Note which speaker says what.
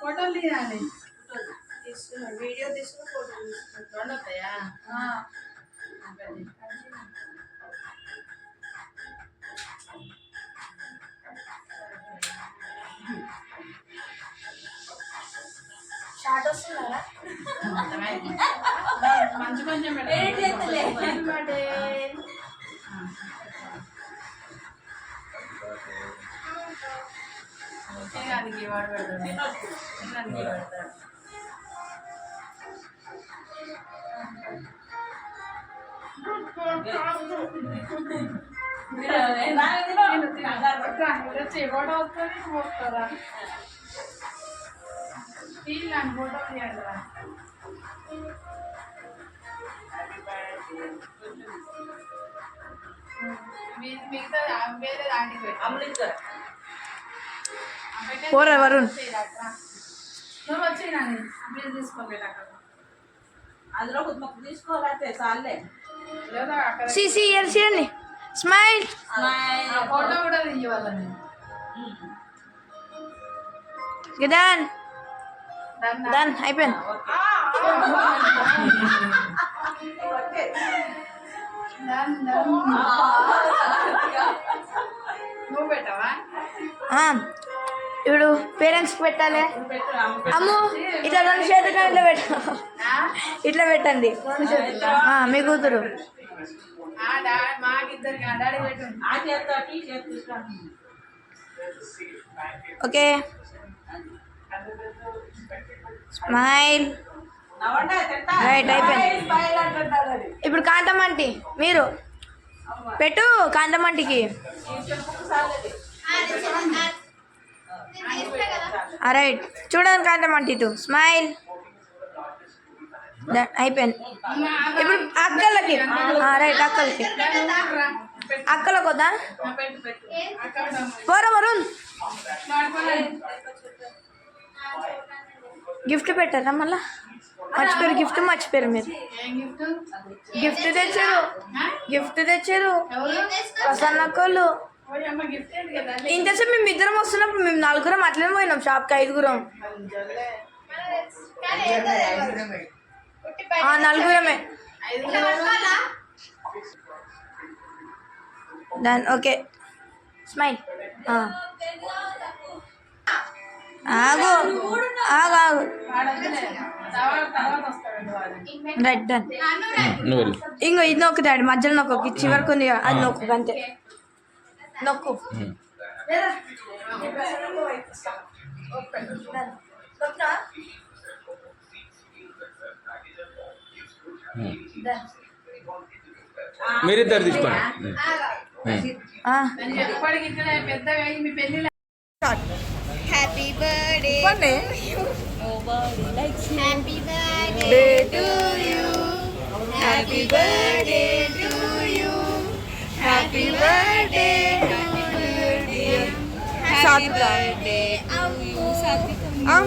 Speaker 1: ఫోటోలు తీయాలి
Speaker 2: వీడియో తీసుకుని ఫోటో తీసుకుంటాం
Speaker 1: రెండు వస్తాయా మంచి కొంచెం
Speaker 2: ఏం
Speaker 1: వాడు పెడతాడు అది పెడతాడు ఫోటో వస్తుంది పోస్తారా
Speaker 3: పోరా వరుణ్.
Speaker 1: నువ్వు వచ్చి నాని మీరు తీసుకోలేదు అక్కడ.
Speaker 2: అందులో మాకు తీసుకోవాలంటే చాలే.
Speaker 3: CC LC smile.
Speaker 1: ఫోటో కూడా తీయవాలని
Speaker 3: డన్ అయిపోయింది
Speaker 1: నువ్వు పెట్టవా
Speaker 3: ఆ, ఇప్పుడు పేరెంట్స్కి పెట్టాలి. అమ్ము ఇట్లా రెండు చేతులు ఇట్లా పెట్ట. ఇట్లా పెట్టండి. ఆ, మీ కూతురు. Okay smile. రైట్ అయిపోయింది. ఇప్పుడు కాంతమంటి మీరు పెట్టు కాంతమంటికి రైట్ చూడండి కాంతమంటి ఇటు. స్మైల్. అయిపోయింది. ఇప్పుడు అక్కలకి. రైట్ అక్కలకి. అక్కలకు వద్దా? పోరా వరుణ్. గిఫ్ట్ పెట్టారా మళ్ళా? మర్చిపోయారు. గిఫ్ట్ మర్చిపోయారు మీరు.
Speaker 1: గిఫ్ట్
Speaker 3: తెచ్చారు. గిఫ్ట్ తెచ్చారు.
Speaker 1: ప్రసన్నకోళ్ళు
Speaker 3: ఇంతసేపు మేము ఇద్దరం వస్తున్నప్పుడు మేము నలుగురం అట్లనే పోయినాం షాప్కి ఐదుగురం. నలుగురమే. Done okay. స్మైల్. ఆగు. ఆగు ఆగు.
Speaker 4: వెళ్ళు.
Speaker 3: ఇంకో ఇది నొక్కుతాడు మధ్యలో నొక్కు చివరికి ఉంది అది నొక్కు అంతే. నొక్కు.
Speaker 4: మీరిద్దరు తీసుకోండి.
Speaker 3: ఆ,
Speaker 1: Happy birthday to you. Nobody likes you.
Speaker 5: Happy birthday
Speaker 3: to you.
Speaker 5: Happy birthday to you. Happy birthday to you. Happy birthday to you. Happy birthday to you.